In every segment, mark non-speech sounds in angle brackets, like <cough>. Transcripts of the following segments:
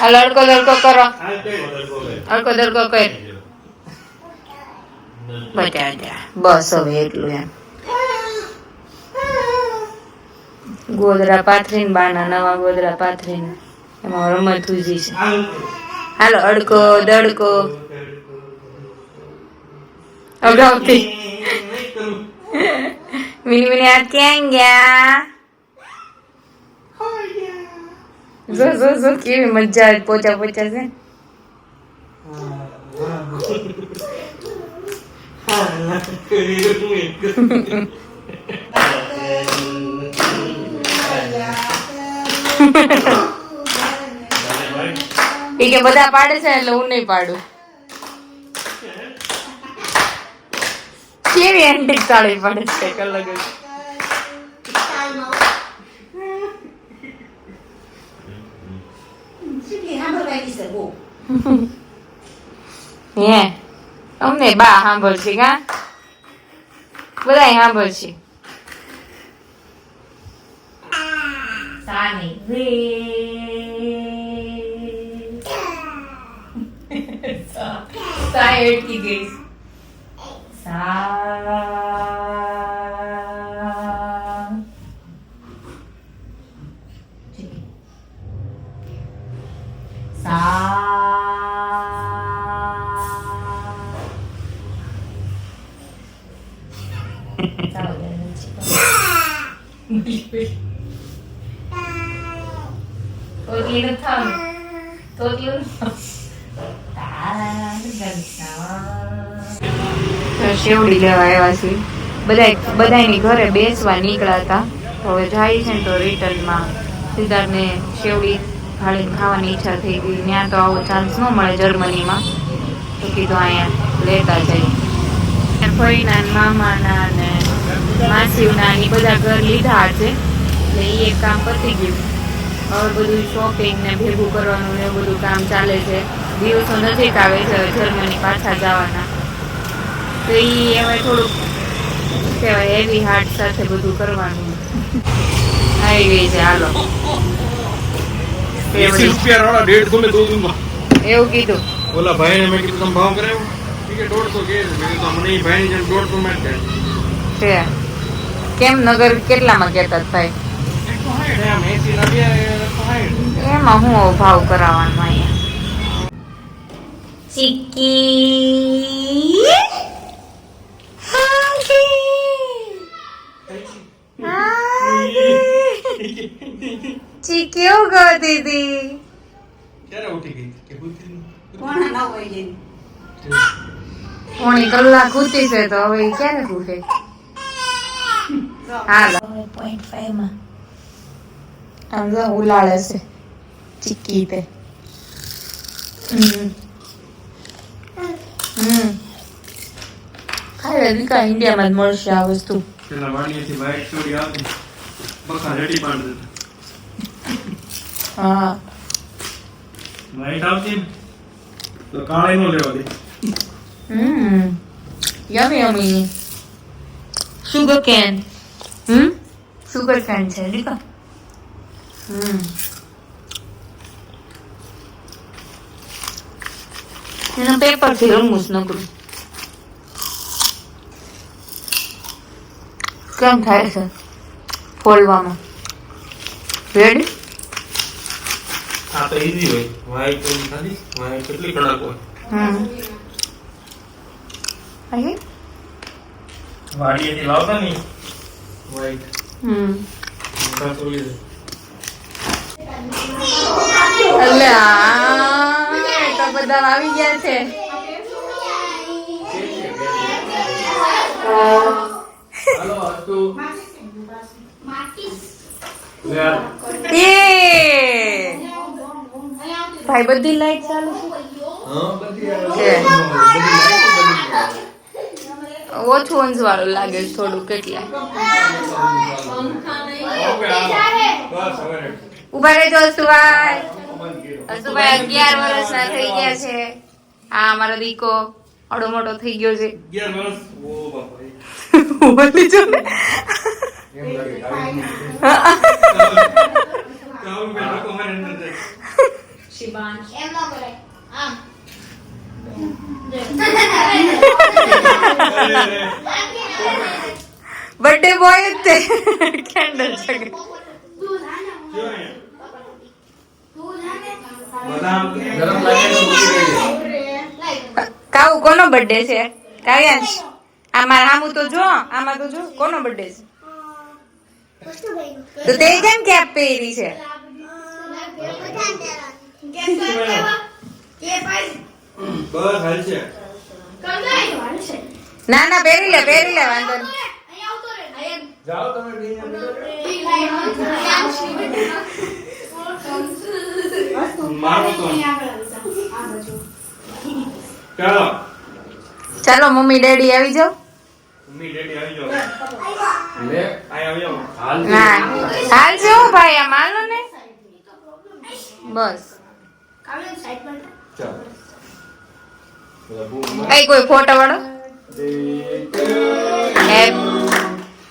હાલો અડકો દડકો કરો. અડકો દડકો કર. બચા જા બસ હવે એટલું એમ. ગોદરા પાથરીને બાના નવા ગોદરા પાથરીને. એમાં રમત ઉજી છે. હાલો અડકો દડકો. અગાઉથી. મિની મિની આ ક્યાં ગયા? જો જો જો કેવી મજા આવે પોચા પોચા છે એ કે બધા પાડે છે એટલે હું નહીં પાડું. કેવી એન્ટિક તાળી પાડે છે? કંઈક અલગ જ હે અમને બા સાંભળશે કા બધા સાંભળશે સાની રે સા અટકી ગઈ સા સા શેવડી લેવા આવ્યા છે બધા બધાની ઘરે બેસવા નીકળ્યા હતા હવે જાય છે ને તો રિટર્નમાં. સિદ્ધાર્થને શેવડી ખાલી ખાવાની ઈચ્છા થઈ ગઈ. ત્યાં તો આવો ચાન્સ ન મળે જર્મનીમાં. તો કીધું અહીંયા લેતા જઈએ ફઈના મામાના ને માસીવના એ બધા ઘર લીધા છે. એટલે એ એક કામ પતી ગયું. હવે બધું શોપિંગ ને ભેગું કરવાનું ને બધું કામ ચાલે છે. દિવસો નજીક આવે છે જર્મની પાછા જવાના. તો એ એમાં થોડુંક કહેવાય હેવી હાર્ટ સાથે બધું કરવાનું. આવી ગઈ છે. હાલો એમાં હું ભાવ કરાવવાનો અહીંયા? સિક્કી ચીકી ઉગો દીદી? ક્યારે ઉઠી ગઈ? કે ભૂતી કોણ ના હોય જઈ કલાક ઉતી છે તો હવે ક્યારે ઉઠે? હાલો. પોઈન્ટ ફાઈવ આમ તો ઉલાળે છે ચીકી પે હમ. હમ. ખાઈ લે ઇન્ડિયામાં જ મળશે આ વસ્તુ. રેડી પાડ દેતા હા વાઈટ આવતી? તો કાળી નો લેવા દે. હમ. Yummy yummy sugar cane hmm? Sugar cane છે દીકા હમ. એના પેપર રમવું જ નકરું. કેમ થાય છે? ફોલવામાં રેડી આ તો ઈઝી હોય. વાય તો ખાલી? વાય કેટલી કડક હોય? હમ. અહીં વાડીએથી લાવતા નહીં. વાઈટ હમ. એટલે બધા આવી ગયા છે. હાલો. એ ભાઈ બધી લાઈટ ચાલુ હા બધી આ- છે. ઓછું અંજવાળું લાગે છે થોડું કેટલા ઊભા રહેજો હસુભાઈ બંધ હસુભાઈ અગિયાર વર્ષના થઈ ગયા છે. આ અમારો દીકો અડો મોટો થઈ ગયો છે. અગિયાર વર્ષ? ઓ બાપા <laughs> કાવું આમ બર્થડે બોય જ તે કેન્ડલ જગે જો અહીંયા. તું બધા આમ કે ગરમ લાગે તો મૂકી દેજે. લાઈ કાઉ કોનો બર્થડે છે કાવ્યાંશ આ મારા આમું તો જો આમાં તો જો કોનો બર્થડે છે તો તે કેમ કેપ પહેરી છે? બસ હાલ છે. ના ના પહેરી લે પહેરી લે વાંધો ચાલો મમ્મી ડેડી આવી જાઓ. હાલ હાલ જો ભાઈ આ માનો ને બસ કઈ કોઈ ફોટો વાળો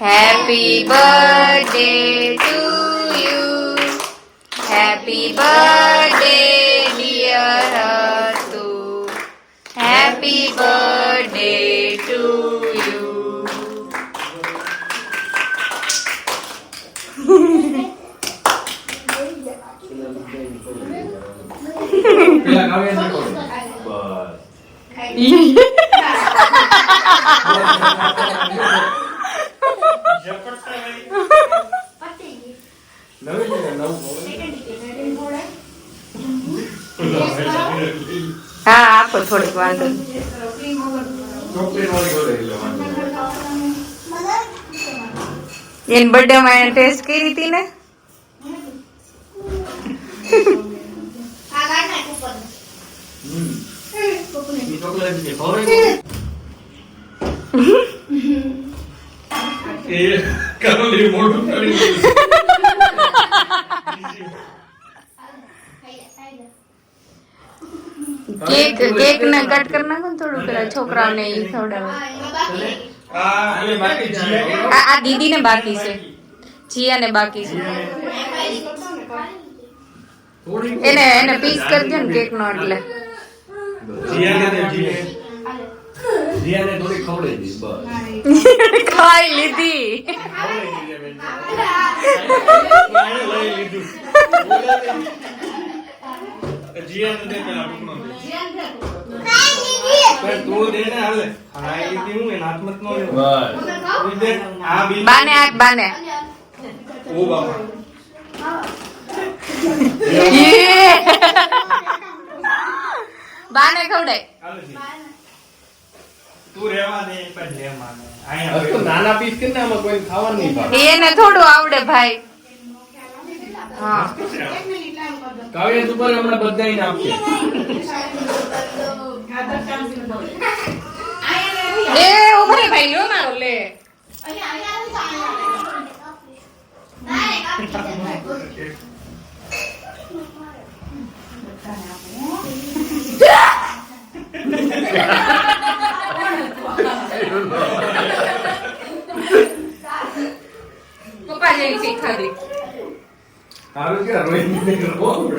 happy birthday to you happy birthday dear હતુ હેપી બર્થડે હા આપો થોડીક વાંધો. એની બર્થડે માં ટેસ્ટ કરી હતી ને? કેક કેક ને કટ કરી નાખો થોડું પેલા છોકરાઓને એ ખવડાવે. આ દીદી ને બાકી છે. જીયા ને બાકી છે. એને એને પીસ કરી દો ને કેક નો એટલે. ખાઈ લીધી. બાને આપ બાને. ઓ બાપા. બાને ખવડાય હાલે જી. તું રહેવા દે પણ લે માને. હવે તો અહીંયા નાના પીસ કે ને આમાં કોઈ ખાવાનું નહીં ભાવે એને થોડું આવડે ભાઈ. હા. કાવ્ય તું પર હમણાં બધાઈને આપશે એ ઉભરે ભાઈ લ્યો મારો લે પપ્પા જેવી શીખાડી તારું કે રોહિત ને રોવો પડે.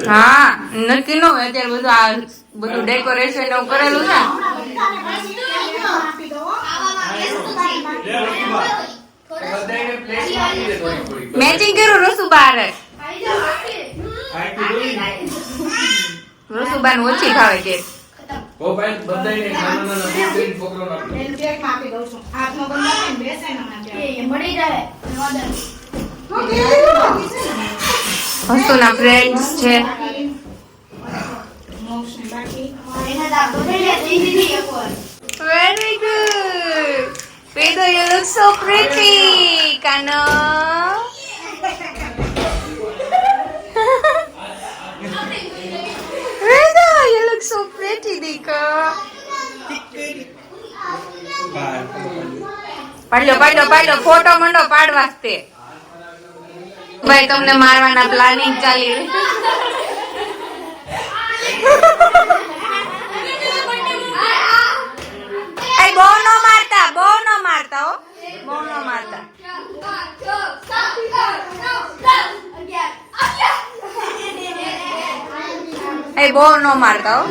હા નક્કી નો અત્યારે બધું આ બધું ડેકોરેશન એવું કરેલું છે. મેચિંગ કર્યું રસુબા જોઈ. રસુબા ઓછી ખાવે કે નાના આપી જાય. Good Pedro, you look so pretty, Kano. <laughs> look so pretty, Dika. Bye. પાડલો પાડલો પાડલો ફોટો મંડો પાડવા તે. ભાઈ તમને મારવાના પ્લાનિંગ ચાલી રહી. બહુ નો મારતા બહુ નો મારતા હો. બહુ નો મારતા. એ બહુ નો મારતા હો.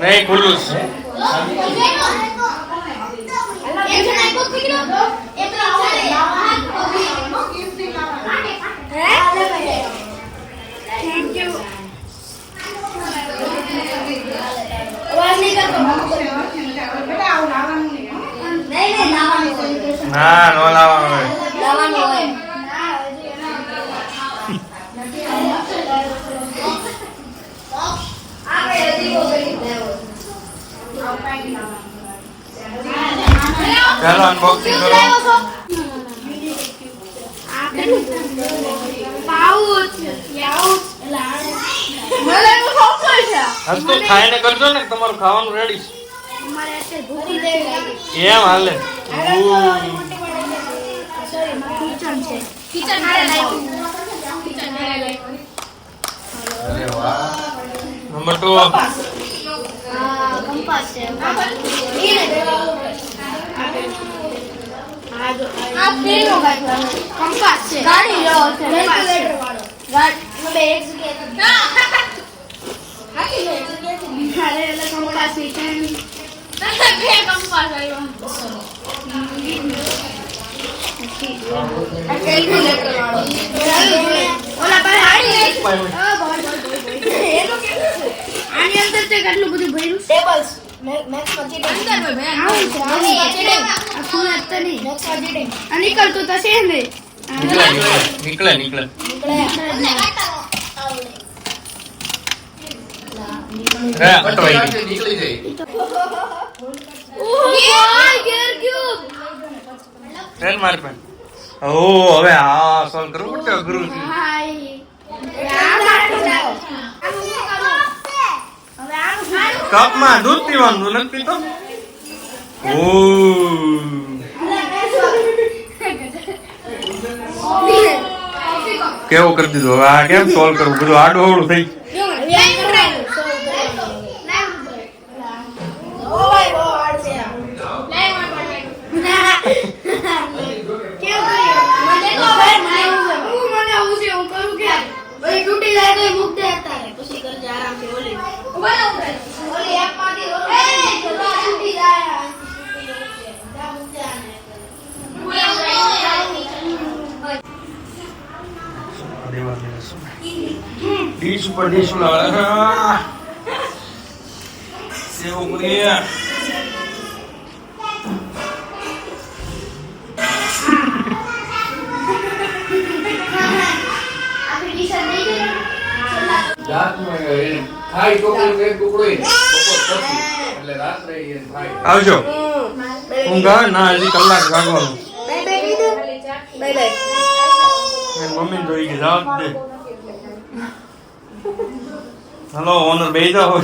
નહીં ખુલ્લું છે. ના નો લાવવાનું હોય ચાલો અનબોક્સિંગ કરો. ખાઈને કરજો ને તમારું ખાવાનું રેડી એમ હાલે. અરે વાહ નંબર ટુ આની અંદર તે કેટલું બધું ભર્યું ટેબલ્સ મેક્સમાં ચીટિંગ આવું છે આવું છે આ સુરત તો નહીં મેક્સમાં ચીટિંગ આ નીકળતું તો છે ને નીકળે નીકળે નીકળે રે અટવાઈ ગઈ નીકળી જાય ઓહ ગેર ક્યુબ ટ્રેન માર પેન ઓ હવે આ સોલ કરવું પડશે શું કપમાં દૂધ પીવાનું નથી પીતો? ઓ. કેવું કરી દીધું? હવે આ કેમ સોલ્વ કરવું? બધું આડું અવળું થઈ તૂટી જાય તો એ મુક્ત હતા પછી કરજે આરામથી ઓલી ઓલી એક માંથી તૂટી જાય ડીશ ઉપર ડીશ લાવે સેવ કરીએ આપણી ટી-શર્ટ દઈ દે રાતમાં એને ખાય ટોકરી એક ટુકડો ય નહીં. બપોર પછી. એટલે રાત્રે ય એને ખાય. આવજો ઊંઘ આવે ના હજી કલાક જાગવાનું એની મમ્મી જોઈ કે જવાબ દે હલો ઓનર બે જાઓ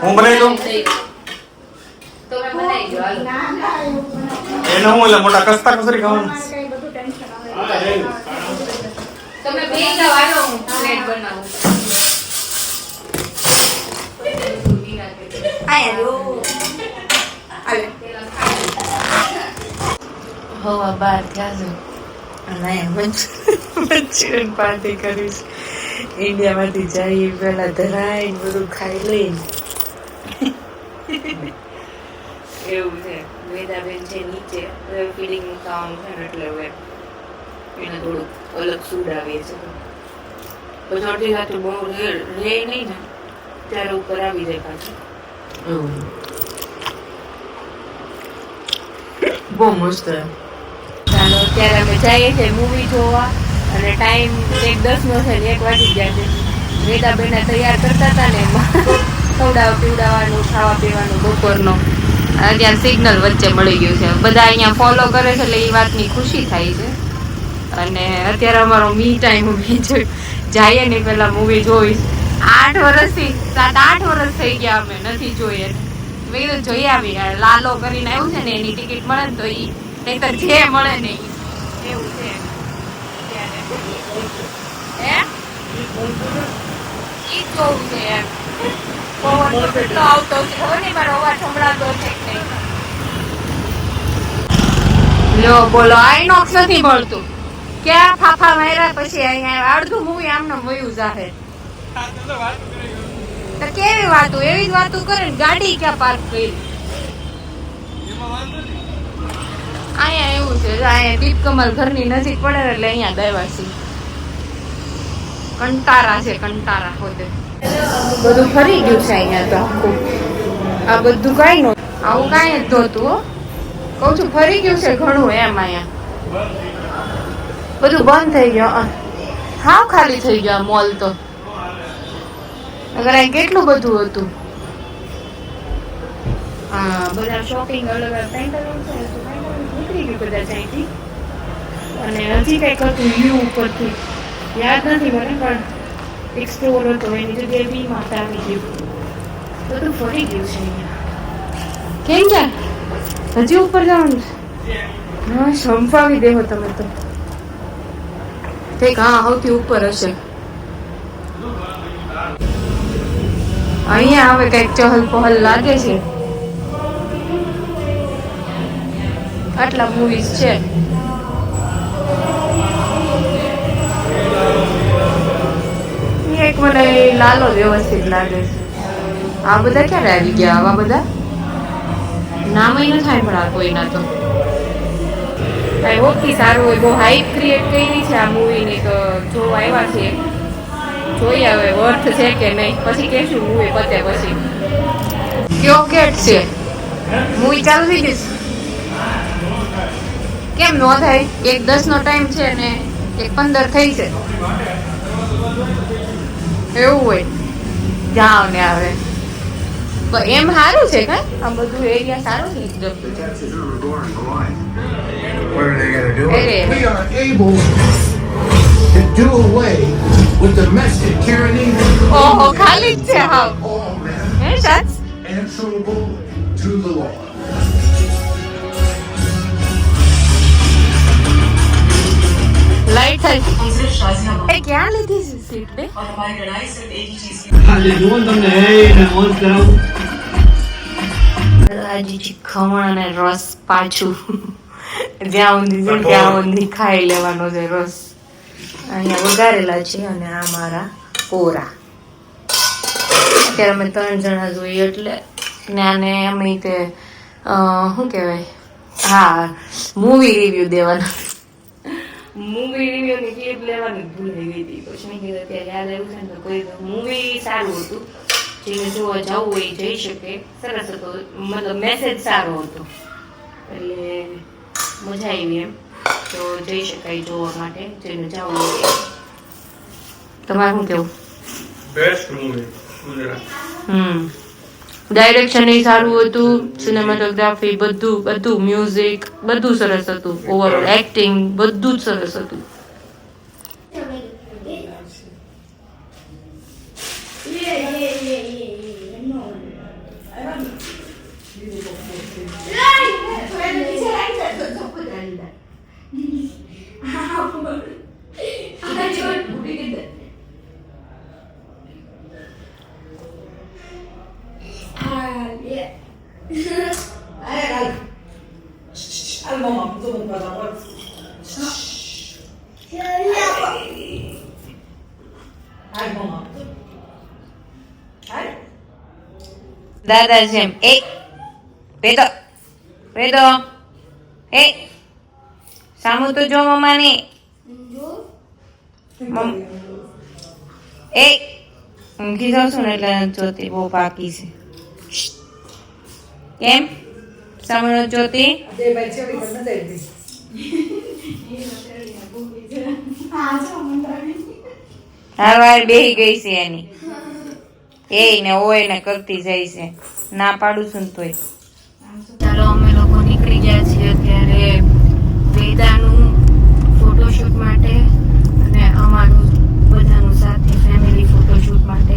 હું બનાવી દઉં એને હું એટલે મોટા કસ્તા કસરી ખાવાનું તમે બે પ્લેટ બનાવું હવા બાર જાજો અને મંચુરિયન પાર્ટી કરીશ ઇન્ડિયામાંથી જઈ પહેલાં ધરાઈ બધું ખાઈ લઈને. એવું છે. વેદાબેન છે નીચે. ફિલિંગ ખાવાનું છે એટલે હવે એને થોડુંક અલગ સૂડ આવીએ છે. પછી અડધી રાતે બહુ રે રે નહીં ને ત્યારે ઉપર આવી જાય પાછું. બહુ મસ્ત. અત્યારે અમે જઈએ છીએ મૂવી જોવા. અને ટાઈમ એક દસ નો છે એક વાગી ગયા છે. વેદાબેન તૈયાર કરતા હતા ને એમાં ખવડાવવા પીવડાવવાનું, ખાવા પીવાનું બપોરનો. અત્યારે સિગ્નલ વચ્ચે મળી ગયું છે. બધા અહીંયા ફોલો કરે છે એટલે એ વાતની ખુશી થાય છે. અને અત્યારે અમારો મી ટાઈમ મૂવી જઈએ ને પહેલાં મૂવી જોઈશ. આઠ વર્ષથી, સાત આઠ વર્ષ થઈ ગયા અમે નથી જોઈએ. મેં કીધું જોઈ આવી લાલો કરીને આવ્યું છે ને એની ટિકિટ મળે ને તો ઈ નહીંતર જે મળે ને એવું છે. હે? ઈ જોવું છે એમ. પવન તો કેટલો આવતો છે. ખબર નહીં મારો અવાજ સંભળાતો છે કે નહીં? લો બોલો આઈનોક્સ નથી મળતું. ક્યાં ફાફા માર્યા પછી અહીંયા અડધું મૂવી આમને વયું જાહે. તો કેવી વાતું? એવી જ વાતું કરે ગાડી ક્યાં પાર્ક કરી? અહીંયા એવું છે અહીંયા દીપકમલ ઘરની નજીક પડે એટલે અહીંયા દેવાસી કંટારા છે, કંટારા હોતે બધું ફરી ગયું છે અહીંયા તો આખું. આ બધું કાંઈ નો આવું કાંઈ જ હો. કહું છું, ફરી ગયું છે ઘણું એમ અહીંયા. બધું બંધ થઈ ગયું હાવ ખાલી થઈ ગયો મોલ તો. અગર અહીં કેટલું બધું હતું? હા, બધા શોપિંગ અલગ અલગ પેન્ટાલુન નીકળી ગયું કદાચ અહીંથી. અને હજી કંઈક હતું યુ ઉપરથી. યાદ નથી મને પણ એક્સપ્લોર હતો એની જગ્યાએ બી માતા આવી ગયું બધું ફરી ગયું છે અહીંયા. કેમ કે હજી ઉપર જવાનું છે? હા સંપાવી દેવો તમે તો. કંઈક હા સૌથી ઉપર હશે. અહીંયા હવે કંઈક ચહલ પહલ લાગે છે? આટલા મૂવીઝ છે. એક મને લાલો વ્યવસ્થિત લાગે છે. આ બધા ક્યારે આવી ગયા આવા બધા? નામ ન થાય પણ આ કોઈના તો. કાંઈ હોપ સારું હોય બહુ હાઈપ ક્રિએટ કરી છે આ મૂવીની તો જોવા આવ્યા છે જોઈ આવે વર્થ છે કે નહીં? પછી કેશું મૂવી પતે પછી. કયો કેટ છે. મૂવી ચાલુ થઈ ગઈ? કેમ નો થાય એક દસ નો ટાઈમ છે ને એક પંદર થઈ છે એવું હોય જાઓ ને આવે એમ સારું છે કા આ બધું એરિયા સારું છે domestic tyranny ઓહો ખાલી જ છે હા હે સાચ answerable to the law. Light થઈ એ ક્યાં લીધી છે સીટ બે આજે જુઓ ને તમને એ ને મોજ કરાવું. હજી ખમણ અને રસ પાછું. જ્યાં ઊંધી છે ત્યાં ઊંધી ખાઈ લેવાનો છે રસ. અહીંયા વઘારેલા છે અને આ મારા કોરા અત્યારે અમે ત્રણ જણા જોઈએ એટલે ને આને અમે તે અ, શું કહેવાય? હા મૂવી રિવ્યુ દેવાના. મૂવી રિવ્યુ ની ક્લિપ લેવાની ભૂલાઈ ગઈ હતી. પછી મેં કીધું અત્યારે યાદ આવ્યું છે ને તો કોઈ મૂવી સારું હતું. જેને જોવા જવું હોય એ જઈ શકે. સરસ હતો. મતલબ મેસેજ સારો હતો. એટલે મજા આવી એમ. તો જઈ શકાય જોવા માટે. જેને જવું હોય તમારું તમારે શું કેવું? Best movie Gujarat. હમ. ડાયરેક્શન એ સારું હતું સિનેમાટોગ્રાફી બધું બધું મ્યુઝિક બધું સરસ હતું. ઓવરઓલ એક્ટિંગ બધું જ સરસ હતું. દાદા જેમ એ પેદો પેદો એ સામુ તો જો મમ્માની. મમ- એ ઊંઘી જાઉં છું ને એટલે જોતી બહુ પાકી છે. કેમ? સામુ જોતી હાર વાર બેહી ગઈ છે એની. એ ને ઓય ને કરતી જાય છે. ના પાડું છું ને તોય. ચાલો, અમે લોકો નીકળી ગયા છીએ અત્યારે વેદાનું ફોટોશૂટ માટે અને અમારું બધાનું સાથે ફેમિલી ફોટોશૂટ માટે.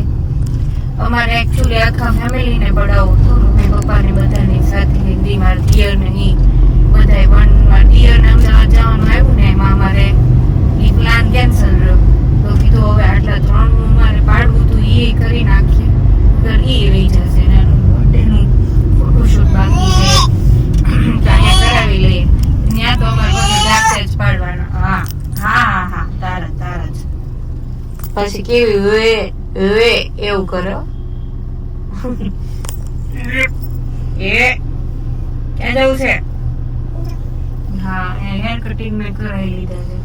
અમારે એકચ્યુઅલી આખા ફેમિલીને પડાવવું હતું. મમ્મી, પપ્પાને બધાની સાથે હિન્દી મારા દિયર નહીં બધાય પણ મારા દિયરને અમદાવાદ જવાનું આવ્યું ને એમાં અમારે એ પ્લાન કેન્સલ તો હવે આટલા ત્રણ રૂમ પાડવું તો એ કરી નાખીએ. અગર એ રહી જશે ને એનું ફોટોશૂટ બાકી છે. ત્યાં કરાવી લઈએ. ત્યાં તો અમારે બધું જાતે જ પાડવાનું. હા હા હા હા તારા તારા જ. પછી કેવી વે વે એવું કરો? <laughs> એ ક્યાં જવું છે? હા હેર કટિંગ મેં કરાવી લીધા છે.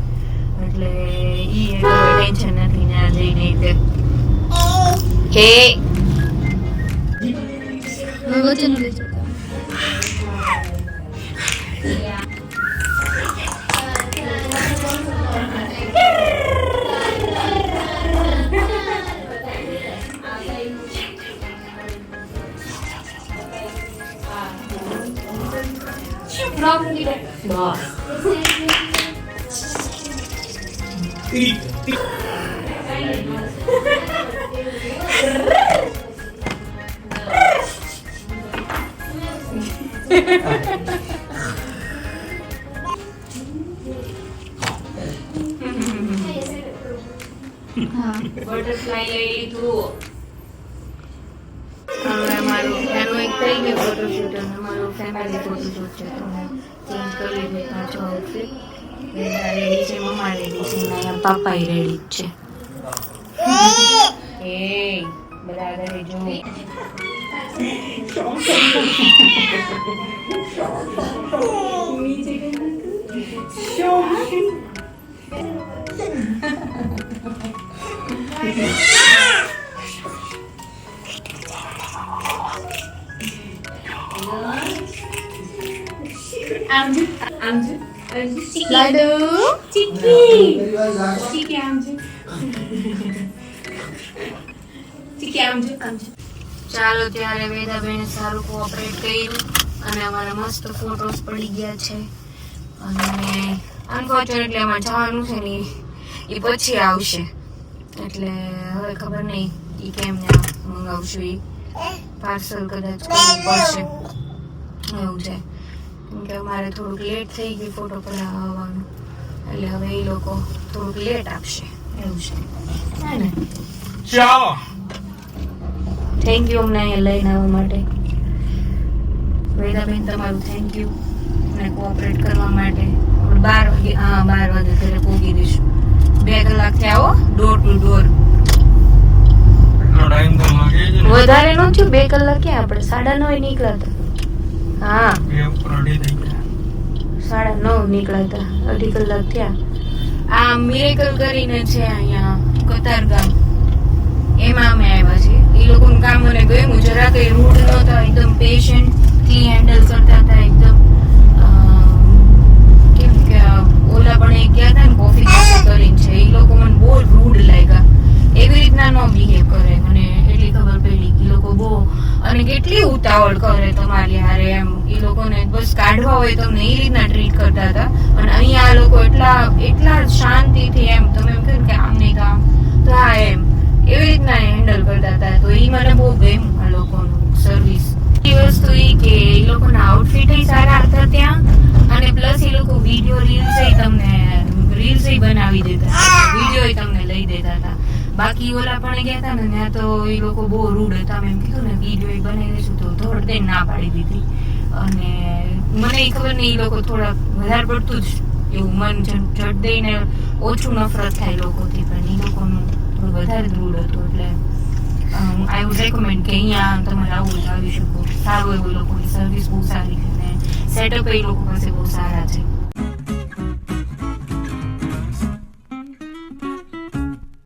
એટલે ઈ ટેન્શન નથી ના જઈને તે હે વચન લેજો બસ બટરફ્લાય લઈ લીધું હવે અમારું એનું એક થઈ ગયું ફોટોશૂટ અને અમારું ફેમિલી ફોટોશૂટ છે. તો હું ચેન્જ કરી લીધું. પાછો આઉટફિટ રેડી છે મમ્મા રેડી છે અને અહીંયા પાપા રેડી જ છે એ બધા ઘરે જો લાડુ? ચાલો ત્યારે વેદાબેન સારું કોઓપરેટ કર્યું અને અમારા મસ્ત ફોટોસ પડી ગયા છે. અને અનફોર્ચ્યુનેટલી અમારે જવાનું છે ને એ પછી આવશે. એટલે હવે ખબર નહીં એ કેમ ને મંગાવશું એ પાર્સલ કદાચ પડશે. એવું છે. કેમ કે અમારે થોડુંક લેટ થઈ ગયું ફોટો પડાવવા આવવાનું એટલે હવે એ લોકો થોડુંક લેટ આપશે. એવું છે. ને? ચાલો. થેન્ક યુ અમને અહીંયા લઈને આવવા માટે. વેદાબેન તમારું થેન્ક યુ અને કોઓપરેટ કરવા માટે. બાર વાગે હા બાર વાગે ઘરે પહોંચી દઈશું. બે કલાકથી આવો ડોર ટુ ડોર વધારે નો થયું બે કલાક ક્યાં? આપણે સાડા નવે નીકળ્યા હતા. હા. બે ઉપર થઈ ગયા. સાડા નવ નીકળ્યા હતા. અઢી કલાક થયા. આ મિરેકલ કરીને છે અહીંયા કતારગામ એમાં અમે આવ્યા છીએ. એ લોકોનું કામ મને ગયું જરા કઈ રૂડ નહોતા એકદમ પેશન્ટથી હેન્ડલ કરતા હતા એકદમ કેમ કે ઓલા પણ એક ગયા હતા ને કોફી કરીને છે. એ લોકો મને બહુ રૂડ લાગ્યા. એવી રીતના નો બિહેવ કરે મને. એટલી ખબર પડી કે લોકો બહુ અને કેટલી ઉતાવળ કરે તમારી હારે એમ. એ લોકોને બસ કાઢવા હોય તમને એ રીતના ટ્રીટ કરતા હતા. અને અહીંયા લોકો એટલા એટલા શાંતિથી એમ, તમે એમ કહ્યું કે આમ નહીં કામ તો હા એમ. એવી રીતના હેન્ડલ કરતા હતા. તો એ મને બહુ ગમ્યું આ લોકોનું સર્વિસ વસ્તુ એ કે એ લોકોના આઉટફિટ સારા હતા ત્યાં. અને પ્લસ એ લોકો વીડિયો રીલ્સ તમને રીલ્સ બનાવી દેતા વીડિયો તમને લઈ દેતા હતા. બાકી ઓલા પણ ગયા હતા ને ત્યાં તો એ લોકો બહુ રૂડ હતા, મેં કીધું ને વીડિયો બનાવી છું તો ધોડ દઈને ના પાડી દીધી. અને મને એ ખબર નહીં, એ લોકો થોડા વધારે પડતું જ એવું મન જટ દઈને ઓછું નફરત થાય લોકોથી, પણ એ લોકોનું થોડું વધારે રૂડ હતું. એટલે આઈ વુડ રેકમેન્ડ કે અહીંયા તમારે આવું જ આવી શકો. સારું એવું લોકોની સર્વિસ બહુ સારી છે ને સેટઅપ એ લોકો પાસે બહુ સારા છે.